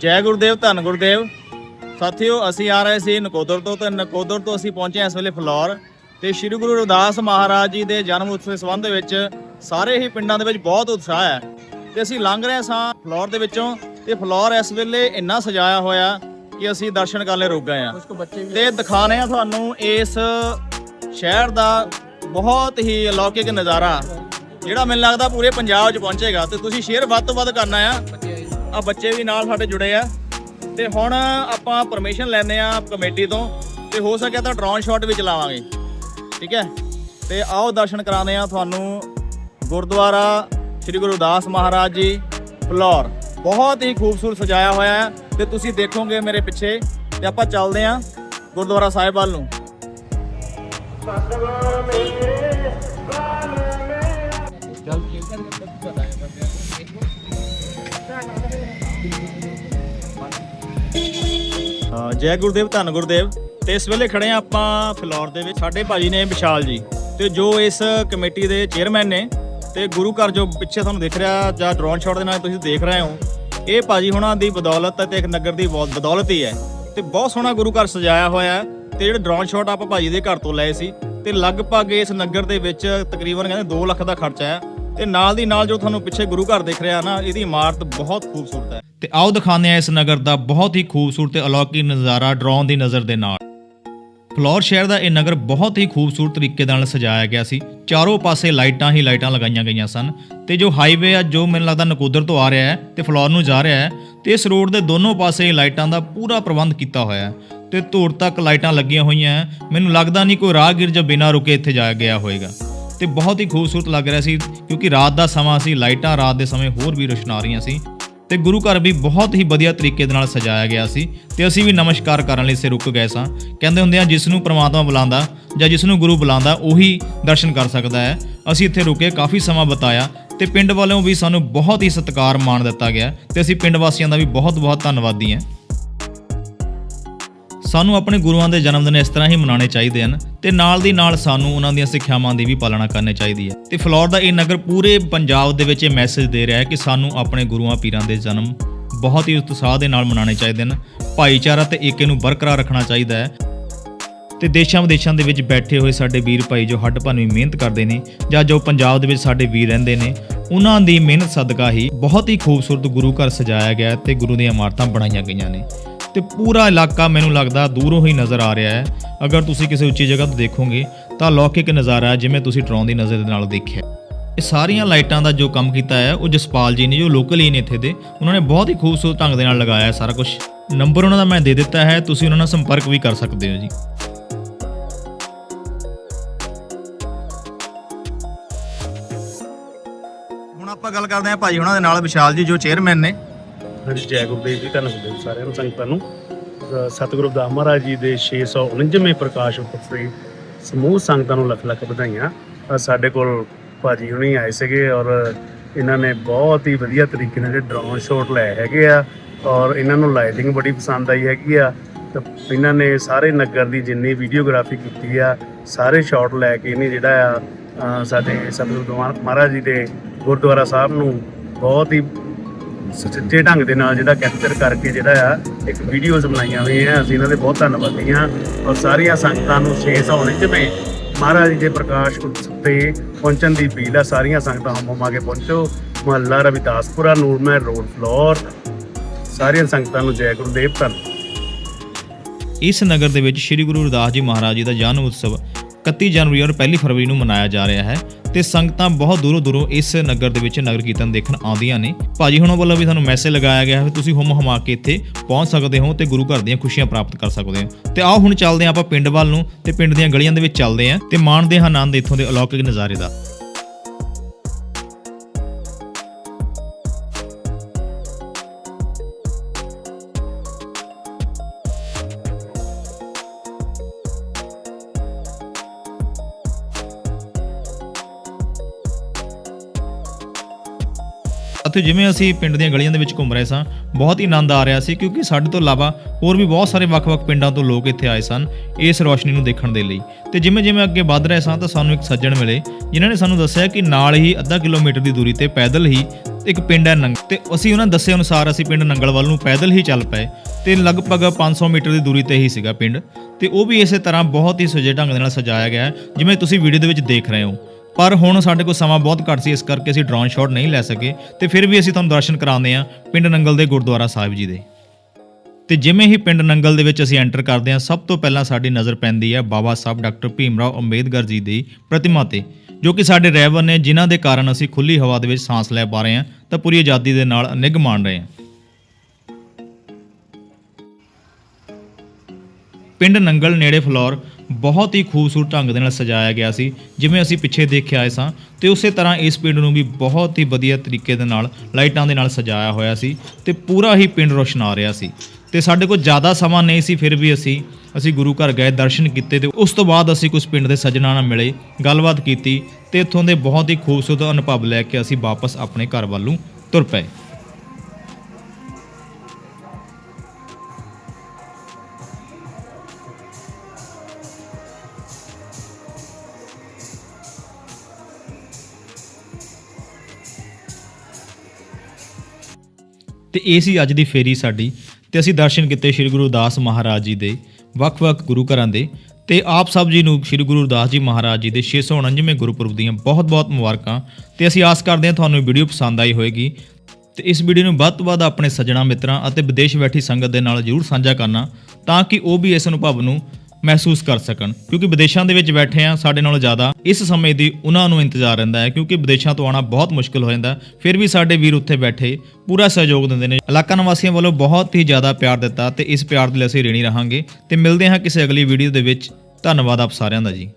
ਜੈ ਗੁਰਦੇਵ ਧੰਨ ਗੁਰਦੇਵ। ਸਾਥੀਓ ਅਸੀਂ ਆ ਰਹੇ ਸੀ ਨਕੋਦਰ ਤੋਂ ਤੇ ਨਕੋਦਰ ਤੋਂ ਅਸੀਂ ਪਹੁੰਚੇ ਹਾਂ ਇਸ ਵੇਲੇ ਫਲੋਰ ਤੇ ਸ੍ਰੀ ਗੁਰੂ ਰਵਿਦਾਸ ਮਹਾਰਾਜ ਜੀ ਦੇ ਜਨਮ ਉਤਸਵ ਦੇ ਸੰਬੰਧ ਵਿੱਚ ਸਾਰੇ ਹੀ ਪਿੰਡਾਂ ਦੇ ਵਿੱਚ ਬਹੁਤ ਉਤਸ਼ਾਹ ਹੈ ਤੇ ਅਸੀਂ ਲੰਘ ਰਹੇ ਸਾਂ ਫਲੋਰ ਦੇ ਵਿੱਚੋਂ ਤੇ ਫਲੋਰ ਇਸ ਵੇਲੇ ਇੰਨਾ ਸਜਾਇਆ ਹੋਇਆ ਕਿ ਅਸੀਂ ਦਰਸ਼ਨ ਕਰਨ ਲਈ ਰੁਕ ਗਏ ਆ ਤੇ ਦਿਖਾਣੇ ਆ ਤੁਹਾਨੂੰ ਇਸ ਸ਼ਹਿਰ ਦਾ ਬਹੁਤ ਹੀ ਅਲੌਕਿਕ ਨਜ਼ਾਰਾ ਜਿਹੜਾ ਮੈਨੂੰ ਲੱਗਦਾ ਪੂਰੇ ਪੰਜਾਬ 'ਚ ਪਹੁੰਚੇਗਾ ਤੇ ਤੁਸੀਂ ਸ਼ੇਅਰ ਵੱਧ ਤੋਂ ਵੱਧ ਕਰਨਾ ਆ। ਆ ਬੱਚੇ ਵੀ ਨਾਲ ਸਾਡੇ ਜੁੜੇ ਆ। ਤੇ ਹੁਣ ਆਪਾਂ ਪਰਮਿਸ਼ਨ ਲੈਣੇ ਆ ਕਮੇਟੀ ਤੋਂ ਤੇ ਹੋ ਸਕਿਆ ਤਾਂ ਡਰੋਨ ਸ਼ਾਟ ਵੀ ਚਲਾਵਾਂਗੇ। ਠੀਕ ਹੈ? ਤੇ ਆਓ ਦਰਸ਼ਨ ਕਰਾਉਂਦੇ ਆ ਤੁਹਾਨੂੰ ਗੁਰਦੁਆਰਾ ਸ੍ਰੀ ਗੁਰੂ ਦਾਸ ਮਹਾਰਾਜ ਜੀ ਫਲੋਰ। ਬਹੁਤ ਹੀ ਖੂਬਸੂਰਤ ਸਜਾਇਆ ਹੋਇਆ ਹੈ ਤੇ ਤੁਸੀਂ ਦੇਖੋਗੇ ਮੇਰੇ ਪਿੱਛੇ ਤੇ ਆਪਾਂ ਚੱਲਦੇ ਆ ਗੁਰਦੁਆਰਾ ਸਾਹਿਬ ਵੱਲ ਨੂੰ। ਹਾਂ ਹਾਂ, ਜੈ ਗੁਰਦੇਵ, ਧੰਨ ਗੁਰਦੇਵ। ਤੇ ਇਸ ਵੇਲੇ ਖੜੇ ਆ ਆਪਾਂ ਫਲੋਰ ਦੇ ਵਿੱਚ। ਸਾਡੇ ਭਾਜੀ ਨੇ ਵਿਸ਼ਾਲ ਜੀ। ਤੇ ਜੋ ਇਸ ਕਮੇਟੀ ਦੇ ਚੇਅਰਮੈਨ ਨੇ ਤੇ ਗੁਰੂ ਘਰ ਜੋ ਪਿੱਛੇ ਤੁਹਾਨੂੰ ਦਿਖ ਰਿਹਾ ਜਾਂ ਡਰੋਨ ਸ਼ਾਟ ਦੇ ਨਾਲ ਤੁਸੀਂ ਦੇਖ ਰਹੇ ਹੋ, ਇਹ ਭਾਜੀ ਹੁਣਾਂ ਦੀ ਬਦੌਲਤ ਤੇ ਇੱਕ ਨਗਰ ਦੀ ਬਹੁਤ ਬਦੌਲਤ ਹੀ ਹੈ। ਤੇ ਬਹੁਤ ਸੋਹਣਾ ਗੁਰੂ ਘਰ ਸਜਾਇਆ ਹੋਇਆ ਹੈ ਤੇ ਜਿਹੜੇ ਡਰੋਨ ਸ਼ਾਟ ਆਪਾਂ ਭਾਜੀ ਦੇ ਘਰ ਤੋਂ ਲਏ ਸੀ, ਤੇ ਲਗਭਗ ਇਸ ਨਗਰ ਦੇ ਵਿੱਚ ਤਕਰੀਬਨ ਕਹਿੰਦੇ 2 ਲੱਖ ਦਾ ਖਰਚਾ ਹੈ। ਤੇ ਨਾਲ ਦੀ ਨਾਲ ਜੋ ਤੁਹਾਨੂੰ ਪਿੱਛੇ ਗੁਰੂ ਘਰ ਦਿਖ ਰਿਹਾ ਨਾ, ਇਹਦੀ ਇਮਾਰਤ ਬਹੁਤ ਖੂਬਸੂਰਤ ਹੈ। ਤੇ ਆਓ ਦਿਖਾਉਂਦੇ ਆ ਇਸ ਨਗਰ ਦਾ ਬਹੁਤ ਹੀ ਖੂਬਸੂਰਤ ਤੇ ਅਲੌਕਿਕ ਨਜ਼ਾਰਾ ਡਰਾਉਣ ਦੀ ਨਜ਼ਰ ਦੇ ਨਾਲ। ਫਲੋਰ ਸ਼ਹਿਰ ਦਾ ਇਹ ਨਗਰ ਬਹੁਤ ਹੀ ਖੂਬਸੂਰਤ ਤਰੀਕੇ ਨਾਲ ਸਜਾਇਆ ਗਿਆ ਸੀ। ਚਾਰੋਂ ਪਾਸੇ ਲਾਈਟਾਂ ਹੀ ਲਾਈਟਾਂ ਲਗਾਈਆਂ ਗਈਆਂ ਸਨ ਤੇ ਜੋ ਹਾਈਵੇ ਆ, ਜੋ ਮੈਨੂੰ ਲੱਗਦਾ ਨਕੋਦਰ ਤੋਂ ਆ ਰਿਹਾ ਹੈ ਤੇ ਫਲੋਰ ਨੂੰ ਜਾ ਰਿਹਾ ਹੈ, ਤੇ ਇਸ ਰੋਡ ਦੇ ਦੋਨੋਂ ਪਾਸੇ ਲਾਈਟਾਂ ਦਾ ਪੂਰਾ ਪ੍ਰਬੰਧ ਕੀਤਾ ਹੋਇਆ ਹੈ ਤੇ ਧੂੜ ਤੱਕ ਲਾਈਟਾਂ ਲੱਗੀਆਂ ਹੋਈਆਂ ਮੈਨੂੰ ਲੱਗਦਾ ਨਹੀਂ ਕੋਈ ਰਾਹਗੀਰ ਜਾਂ ਬਿਨਾਂ ਰੁਕੇ ਇੱਥੇ ਜਾ ਗਿਆ ਹੋਵੇਗਾ ਤੇ ਬਹੁਤ ਹੀ ਖੂਬਸੂਰਤ ਲੱਗ ਰਿਹਾ ਸੀ, ਕਿਉਂਕਿ ਰਾਤ ਦਾ ਸਮਾਂ ਸੀ, ਲਾਈਟਾਂ ਰਾਤ ਦੇ ਸਮੇਂ ਹੋਰ ਵੀ ਰੋਸ਼ਨਾ ਰਹੀਆਂ ਸੀ। ਤੇ ਗੁਰੂ ਘਰ ਵੀ ਬਹੁਤ ਹੀ ਵਧੀਆ ਤਰੀਕੇ ਦੇ ਨਾਲ ਸਜਾਇਆ ਗਿਆ ਸੀ ਤੇ ਅਸੀਂ ਵੀ ਨਮਸਕਾਰ ਕਰਨ ਲਈ ਸੇ ਰੁਕ ਗਏ ਸਾਂ। ਕਹਿੰਦੇ ਹੁੰਦੇ ਆ, ਜਿਸ ਨੂੰ ਪ੍ਰਮਾਤਮਾ ਬੁਲਾਉਂਦਾ ਜਾਂ ਜਿਸ ਨੂੰ ਗੁਰੂ ਬੁਲਾਉਂਦਾ, ਉਹੀ ਦਰਸ਼ਨ ਕਰ ਸਕਦਾ ਹੈ। ਅਸੀਂ ਇੱਥੇ ਰੁਕੇ, ਕਾਫੀ ਸਮਾਂ ਬਿਤਾਇਆ ਤੇ ਪਿੰਡ ਵਾਲਿਆਂ ਵੀ ਸਾਨੂੰ ਬਹੁਤ ਹੀ ਸਤਿਕਾਰ ਮਾਣ ਦਿੱਤਾ ਗਿਆ ਤੇ ਅਸੀਂ ਪਿੰਡ ਵਾਸੀਆਂ ਦਾ ਵੀ ਬਹੁਤ ਬਹੁਤ ਧੰਨਵਾਦੀ ਹਾਂ। ਸਾਨੂੰ ਆਪਣੇ ਗੁਰੂਆਂ ਦੇ ਜਨਮ ਦਿਨ ਇਸ ਤਰ੍ਹਾਂ ਹੀ ਮਨਾਉਣੇ ਚਾਹੀਦੇ ਹਨ ਤੇ ਨਾਲ ਦੀ ਨਾਲ ਸਾਨੂੰ ਉਹਨਾਂ ਦੀਆਂ ਸਿੱਖਿਆਵਾਂ ਦੀ ਵੀ ਪਾਲਣਾ ਕਰਨੀ ਚਾਹੀਦੀ ਹੈ। ਤੇ ਫਲੋਰ ਦਾ ਇਹ ਨਗਰ ਪੂਰੇ ਪੰਜਾਬ ਦੇ ਵਿੱਚ ਇਹ ਮੈਸੇਜ ਦੇ ਰਿਹਾ ਹੈ ਕਿ ਸਾਨੂੰ ਆਪਣੇ ਗੁਰੂਆਂ ਪੀਰਾਂ ਦੇ ਜਨਮ ਬਹੁਤ ਹੀ ਉਤਸ਼ਾਹ ਦੇ ਨਾਲ ਮਨਾਉਣੇ ਚਾਹੀਦੇ ਹਨ। ਭਾਈਚਾਰਾ ਤੇ ਏਕੇ ਨੂੰ ਬਰਕਰਾਰ ਰੱਖਣਾ ਚਾਹੀਦਾ ਹੈ। ਤੇ ਦੇਸ਼ਾਂ ਵਿਦੇਸ਼ਾਂ ਦੇ ਵਿੱਚ ਬੈਠੇ ਹੋਏ ਸਾਡੇ ਵੀਰ ਭਾਈ ਜੋ ਹੱਡ ਭੰਨਵੀਂ ਮਿਹਨਤ ਕਰਦੇ ਨੇ ਜਾਂ ਜੋ ਪੰਜਾਬ ਦੇ ਵਿੱਚ ਸਾਡੇ ਵੀਰ ਰਹਿੰਦੇ ਨੇ, ਉਹਨਾਂ ਦੀ ਮਿਹਨਤ ਸਦਕਾ ਹੀ ਬਹੁਤ ਹੀ ਖੂਬਸੂਰਤ ਗੁਰੂ ਘਰ ਸਜਾਇਆ ਗਿਆ ਹੈ ਤੇ ਗੁਰੂ ਦੀਆਂ ਇਮਾਰਤਾਂ ਬਣਾਈਆਂ ਗਈਆਂ ਨੇ। ਤੇ ਪੂਰਾ ਇਲਾਕਾ ਮੈਨੂੰ ਲੱਗਦਾ ਦੂਰੋਂ ਹੀ ਨਜ਼ਰ ਆ ਰਿਹਾ ਹੈ। ਅਗਰ ਤੁਸੀਂ ਕਿਸੇ ਉੱਚੀ ਜਗ੍ਹਾ ਤੋਂ ਦੇਖੋਗੇ, ਤਾਂ ਲੌਕਿਕ ਨਜ਼ਾਰਾ ਜਿਵੇਂ ਤੁਸੀਂ ਡਰੋਨ ਦੀ ਨਜ਼ਰ ਦੇ ਨਾਲ ਦੇਖਿਆ। ਇਹ ਸਾਰੀਆਂ ਲਾਈਟਾਂ ਦਾ ਜੋ ਕੰਮ ਕੀਤਾ ਹੈ, ਉਹ ਜਸਪਾਲ ਜੀ ਨੇ, ਜੋ ਲੋਕਲ ਹੀ ਨੇ ਇੱਥੇ ਦੇ, ਉਹਨਾਂ ਨੇ ਬਹੁਤ ਹੀ ਖੂਬਸੂਰਤ ਢੰਗ ਦੇ ਨਾਲ ਲਗਾਇਆ ਹੈ ਸਾਰਾ ਕੁਝ ਨੰਬਰ ਉਹਨਾਂ ਦਾ ਮੈਂ ਦੇ ਦਿੱਤਾ ਹੈ, ਤੁਸੀਂ ਉਹਨਾਂ ਨਾਲ ਸੰਪਰਕ ਵੀ ਕਰ ਸਕਦੇ ਹੋ ਜੀ। ਹੁਣ ਆਪਾਂ ਗੱਲ ਕਰਦੇ ਹਾਂ ਭਾਜੀ ਉਹਨਾਂ ਦੇ ਨਾਲ, ਵਿਸ਼ਾਲ ਜੀ, ਜੋ ਚੇਅਰਮੈਨ ਨੇ। ਹਾਂਜੀ, ਜੈ ਗੁਰਦੇਵ ਜੀ, ਧੰਨ ਗੁਰਦੇਵ ਸਾਰਿਆਂ ਨੂੰ, ਸੰਗਤਾਂ ਨੂੰ। ਸਤਿਗੁਰੂ ਦਾਸ ਮਹਾਰਾਜ ਜੀ ਦੇ 649ਵੇਂ ਪ੍ਰਕਾਸ਼ ਉਤਸਵ ਸਮੂਹ ਸੰਗਤਾਂ ਨੂੰ ਲੱਖ ਲੱਖ ਵਧਾਈਆਂ। ਸਾਡੇ ਕੋਲ ਭਾਜੀ ਹੁਣੀ ਆਏ ਸੀਗੇ ਔਰ ਇਹਨਾਂ ਨੇ ਬਹੁਤ ਹੀ ਵਧੀਆ ਤਰੀਕੇ ਨਾਲ ਜਿਹੜੇ ਡਰੋਨ ਸ਼ਾਟ ਲਏ ਹੈਗੇ ਆ ਔਰ ਇਹਨਾਂ ਨੂੰ ਲਾਈਟਿੰਗ ਬੜੀ ਪਸੰਦ ਆਈ ਹੈਗੀ ਆ। ਤਾਂ ਇਹਨਾਂ ਨੇ ਸਾਰੇ ਨਗਰ ਦੀ ਜਿੰਨੀ ਵੀਡੀਓਗ੍ਰਾਫੀ ਕੀਤੀ ਆ, ਸਾਰੇ ਸ਼ਾਟ ਲੈ ਕੇ ਇਹਨੇ ਜਿਹੜਾ ਆ ਸਾਡੇ ਸਤਿਗੁਰੂ ਦਾਸ ਮਹਾਰਾਜ ਜੀ ਦੇ ਗੁਰਦੁਆਰਾ ਸਾਹਿਬ ਨੂੰ ਬਹੁਤ ਹੀ ਸੁਚੱਜੇ ਢੰਗ ਦੇ ਨਾਲ ਜਿਹੜਾ ਕੈਪਚਰ ਕਰਕੇ ਜਿਹੜਾ ਆ, ਇੱਕ ਵੀਡੀਓਜ਼ ਬਣਾਈਆਂ ਹੋਈਆਂ ਅਸੀਂ ਇਹਨਾਂ ਦੇ ਬਹੁਤ ਧੰਨਵਾਦੀ ਹਾਂ। ਔਰ ਸਾਰੀਆਂ ਸੰਗਤਾਂ ਨੂੰ 649ਵੇਂ ਮਹਾਰਾਜ ਦੇ ਪ੍ਰਕਾਸ਼ ਉਤਸਵ ਤੇ ਪਹੁੰਚਣ ਦੀ ਅਪੀਲ ਆ, ਸਾਰੀਆਂ ਸੰਗਤਾਂ ਹਮ ਹਮਾ ਕੇ ਪਹੁੰਚੋ। ਮੁਹੱਲਾ ਰਵਿਦਾਸਪੁਰਾ ਨੂਰਮਹਿਰ ਰੋਡ ਫਲੋਰ ਸਾਰੀਆਂ ਸੰਗਤਾਂ ਨੂੰ ਜੈ ਗੁਰਦੇਵ ਧੰਨ। ਇਸ ਨਗਰ ਦੇ ਵਿੱਚ ਸ੍ਰੀ ਗੁਰੂ ਰਵਿਦਾਸ ਜੀ ਮਹਾਰਾਜ ਜੀ ਦਾ ਜਨਮ ਉਤਸਵ 31 ਜਨਵਰੀ ਔਰ 1 ਫਰਵਰੀ ਨੂੰ ਮਨਾਇਆ ਜਾ ਰਿਹਾ ਹੈ ਤੇ ਸੰਗਤਾਂ ਬਹੁਤ ਦੂਰੋਂ ਦੂਰੋਂ ਇਸ ਨਗਰ ਦੇ ਵਿੱਚ ਨਗਰ ਕੀਰਤਨ ਦੇਖਣ ਆਉਂਦੀਆਂ ਨੇ। ਭਾਜੀ, ਹੁਣਾਂ ਵੱਲੋਂ ਵੀ ਸਾਨੂੰ ਮੈਸੇਜ ਲਗਾਇਆ ਗਿਆ ਹੈ ਕਿ ਤੁਸੀਂ ਹੁਮ ਹਮਾ ਕੇ ਇੱਥੇ ਪਹੁੰਚ ਸਕਦੇ ਹੋ ਤੇ ਗੁਰੂ ਘਰ ਦੀਆਂ ਖੁਸ਼ੀਆਂ ਪ੍ਰਾਪਤ ਕਰ ਸਕਦੇ ਹੋ। ਤੇ ਆਓ ਹੁਣ ਚੱਲਦੇ ਹਾਂ ਆਪਾਂ ਪਿੰਡ ਵੱਲ ਨੂੰ ਤੇ ਪਿੰਡ ਦੀਆਂ ਗਲੀਆਂ ਦੇ ਵਿੱਚ ਚੱਲਦੇ ਹਾਂ ਤੇ ਮਾਣਦੇ ਹਾਂ ਆਨੰਦ ਇੱਥੋਂ ਦੇ ਅਲੌਕਿਕ ਨਜ਼ਾਰੇ ਦਾ। ਅਤੇ ਜਿਵੇਂ ਅਸੀਂ ਪਿੰਡ ਦੀਆਂ ਗਲੀਆਂ ਦੇ ਵਿੱਚ ਘੁੰਮ ਰਹੇ ਸਾਂ, ਬਹੁਤ ਹੀ ਆਨੰਦ ਆ ਰਿਹਾ ਸੀ ਕਿਉਂਕਿ ਸਾਡੇ ਤੋਂ ਇਲਾਵਾ ਹੋਰ ਵੀ ਬਹੁਤ ਸਾਰੇ ਵੱਖ-ਵੱਖ ਪਿੰਡਾਂ ਤੋਂ ਲੋਕ ਇੱਥੇ ਆਏ ਸਨ ਇਸ ਰੋਸ਼ਨੀ ਨੂੰ ਦੇਖਣ ਦੇ ਲਈ। ਤੇ ਜਿਵੇਂ ਜਿਵੇਂ ਅੱਗੇ ਵੱਧ ਰਹੇ ਸਾਂ ਤਾਂ ਸਾਨੂੰ ਇੱਕ ਸੱਜਣ ਮਿਲੇ, ਜਿਨ੍ਹਾਂ ਨੇ ਸਾਨੂੰ ਦੱਸਿਆ ਕਿ ਨਾਲ ਹੀ ਅੱਧਾ ਕਿਲੋਮੀਟਰ ਦੀ ਦੂਰੀ ਤੇ ਪੈਦਲ ਹੀ ਇੱਕ ਪਿੰਡ ਹੈ ਨੰਗ, ਤੇ ਅਸੀਂ ਉਹਨਾਂ ਦੱਸੇ ਅਨੁਸਾਰ ਅਸੀਂ ਪਿੰਡ ਨੰਗਲ ਵੱਲ ਨੂੰ ਪੈਦਲ ਹੀ ਚੱਲ ਪਏ, ਤੇ ਲਗਭਗ 500 ਮੀਟਰ ਦੀ ਦੂਰੀ ਤੇ ਹੀ ਸੀਗਾ ਪਿੰਡ, ਤੇ ਉਹ ਵੀ ਇਸੇ ਤਰ੍ਹਾਂ ਬਹੁਤ ਹੀ ਸੁਜੇ ਢੰਗ ਦੇ ਨਾਲ ਸਜਾਇਆ ਗਿਆ ਜਿਵੇਂ ਤੁਸੀਂ ਵੀਡੀਓ ਦੇ ਵਿੱਚ ਦੇਖ ਰਹੇ ਹੋ। ਪਰ ਹੁਣ ਸਾਡੇ ਕੋਲ ਸਮਾਂ ਬਹੁਤ ਘੱਟ ਸੀ, ਇਸ ਕਰਕੇ ਅਸੀਂ ਡਰੋਨ ਸ਼ਾਟ ਨਹੀਂ ਲੈ ਸਕੇ। ਤੇ ਫਿਰ ਵੀ ਅਸੀਂ ਤੁਹਾਨੂੰ ਦਰਸ਼ਨ ਕਰਾਉਂਦੇ ਹਾਂ ਪਿੰਡ ਨੰਗਲ ਦੇ ਗੁਰਦੁਆਰਾ ਸਾਹਿਬ ਜੀ ਦੇ। ਤੇ ਜਿਵੇਂ ਹੀ ਪਿੰਡ ਨੰਗਲ ਦੇ ਵਿੱਚ ਅਸੀਂ ਐਂਟਰ ਕਰਦੇ ਹਾਂ, ਸਭ ਤੋਂ ਪਹਿਲਾਂ ਸਾਡੀ ਨਜ਼ਰ ਪੈਂਦੀ ਹੈ ਬਾਬਾ ਸਾਹਿਬ ਡਾਕਟਰ ਭੀਮਰਾਓ ਅੰਬੇਦਕਰ ਜੀ ਦੀ ਪ੍ਰਤਿਮਾ ਤੇ, ਜੋ ਕਿ ਸਾਡੇ ਰਹਿਬਰ ਨੇ, ਜਿਨ੍ਹਾਂ ਦੇ ਕਾਰਨ ਅਸੀਂ ਖੁੱਲੀ ਹਵਾ ਦੇ ਵਿੱਚ ਸਾਹ ਲੈ ਪਾ ਰਹੇ ਹਾਂ ਤਾਂ ਪੂਰੀ ਆਜ਼ਾਦੀ ਦੇ ਨਾਲ ਨਿੱਘ ਮਾਣ ਰਹੇ ਹਾਂ। ਪਿੰਡ ਨੰਗਲ ਨੇੜੇ ਫਲੋਰ ਬਹੁਤ ਹੀ ਖੂਬਸੂਰਤ ਢੰਗ ਦੇ ਨਾਲ ਸਜਾਇਆ ਗਿਆ ਸੀ। ਜਿਵੇਂ ਅਸੀਂ ਪਿੱਛੇ ਦੇਖ ਆਏ ਸਾਂ, ਤੇ ਉਸੇ ਤਰ੍ਹਾਂ ਇਸ ਪਿੰਡ ਨੂੰ ਵੀ ਬਹੁਤ ਹੀ ਵਧੀਆ ਤਰੀਕੇ ਦੇ ਨਾਲ, ਲਾਈਟਾਂ ਦੇ ਨਾਲ ਸਜਾਇਆ ਹੋਇਆ ਸੀ ਤੇ ਪੂਰਾ ਹੀ ਪਿੰਡ ਰੋਸ਼ਨਾ ਰਿਹਾ ਸੀ। ਤੇ ਸਾਡੇ ਕੋਲ ਜ਼ਿਆਦਾ ਸਮਾਂ ਨਹੀਂ ਸੀ, ਫਿਰ ਵੀ ਅਸੀਂ ਅਸੀਂ ਗੁਰੂ ਘਰ ਗਏ, ਦਰਸ਼ਨ ਕੀਤੇ ਤੇ ਉਸ ਤੋਂ ਬਾਅਦ ਅਸੀਂ ਕੁਝ ਪਿੰਡ ਦੇ ਸੱਜਣਾਂ ਨਾਲ ਮਿਲੇ, ਗੱਲਬਾਤ ਕੀਤੀ ਤੇ ਇੱਥੋਂ ਦੇ ਬਹੁਤ ਹੀ ਖੂਬਸੂਰਤ ਅਨੁਭਵ ਲੈ ਕੇ ਅਸੀਂ ਵਾਪਸ ਆਪਣੇ ਘਰ ਵੱਲੋਂ ਤੁਰ ਪਏ। ਤੇ ਇਹ ਸੀ ਅੱਜ ਦੀ ਫੇਰੀ ਸਾਡੀ। ਤੇ ਅਸੀਂ ਦਰਸ਼ਨ ਕੀਤੇ ਸ੍ਰੀ ਗੁਰੂ ਦਾਸ ਮਹਾਰਾਜ ਜੀ ਦੇ, ਵੱਖ-ਵੱਖ ਗੁਰੂ ਘਰਾਂ ਦੇ। ਤੇ ਆਪ ਸਭ ਜੀ ਨੂੰ ਸ੍ਰੀ ਗੁਰੂ ਦਾਸ ਜੀ ਮਹਾਰਾਜ ਜੀ ਦੇ 649ਵੇਂ ਗੁਰਪੁਰਬ ਦੀਆਂ ਬਹੁਤ-ਬਹੁਤ ਮੁਬਾਰਕਾਂ। ਤੇ ਅਸੀਂ ਆਸ ਕਰਦੇ ਹਾਂ ਤੁਹਾਨੂੰ ਵੀਡੀਓ ਪਸੰਦ ਆਈ ਹੋਵੇਗੀ। ਤੇ ਇਸ ਵੀਡੀਓ ਨੂੰ ਵੱਧ ਤੋਂ ਵੱਧ ਆਪਣੇ ਸੱਜਣਾ ਮਿੱਤਰਾਂ ਅਤੇ ਵਿਦੇਸ਼ ਬੈਠੀ ਸੰਗਤ ਦੇ ਨਾਲ ਜਰੂਰ ਸਾਂਝਾ ਕਰਨਾ, ਤਾਂ ਕਿ ਉਹ ਵੀ ਇਸ ਅਨੁਭਵ ਨੂੰ ਮਹਿਸੂਸ ਕਰ ਸਕਣ। ਕਿਉਂਕਿ ਵਿਦੇਸ਼ਾਂ ਦੇ ਵਿੱਚ ਬੈਠੇ ਆ, ਸਾਡੇ ਨਾਲੋਂ ਜ਼ਿਆਦਾ ਇਸ ਸਮੇਂ ਦੀ ਉਹਨਾਂ ਨੂੰ ਇੰਤਜ਼ਾਰ ਰਹਿੰਦਾ ਹੈ, ਕਿਉਂਕਿ ਵਿਦੇਸ਼ਾਂ ਤੋਂ ਆਉਣਾ ਬਹੁਤ ਮੁਸ਼ਕਲ ਹੋ ਜਾਂਦਾ ਫਿਰ ਵੀ ਸਾਡੇ ਵੀਰ ਉੱਥੇ ਬੈਠੇ, ਪੂਰਾ ਸਹਿਯੋਗ ਦਿੰਦੇ ਨੇ। ਇਲਾਕਾ ਨਿਵਾਸੀਆਂ ਵੱਲੋਂ ਬਹੁਤ ਹੀ ਜ਼ਿਆਦਾ ਪਿਆਰ ਦਿੱਤਾ ਤੇ ਇਸ ਪਿਆਰ ਦੇ ਲਈ ਅਸੀਂ ਰੇਣੀ ਰਹਾਂਗੇ। ਤੇ ਮਿਲਦੇ ਹਾਂ ਕਿਸੇ ਅਗਲੀ ਵੀਡੀਓ ਦੇ ਵਿੱਚ। ਧੰਨਵਾਦ ਆਪ ਸਾਰਿਆਂ ਦਾ ਜੀ।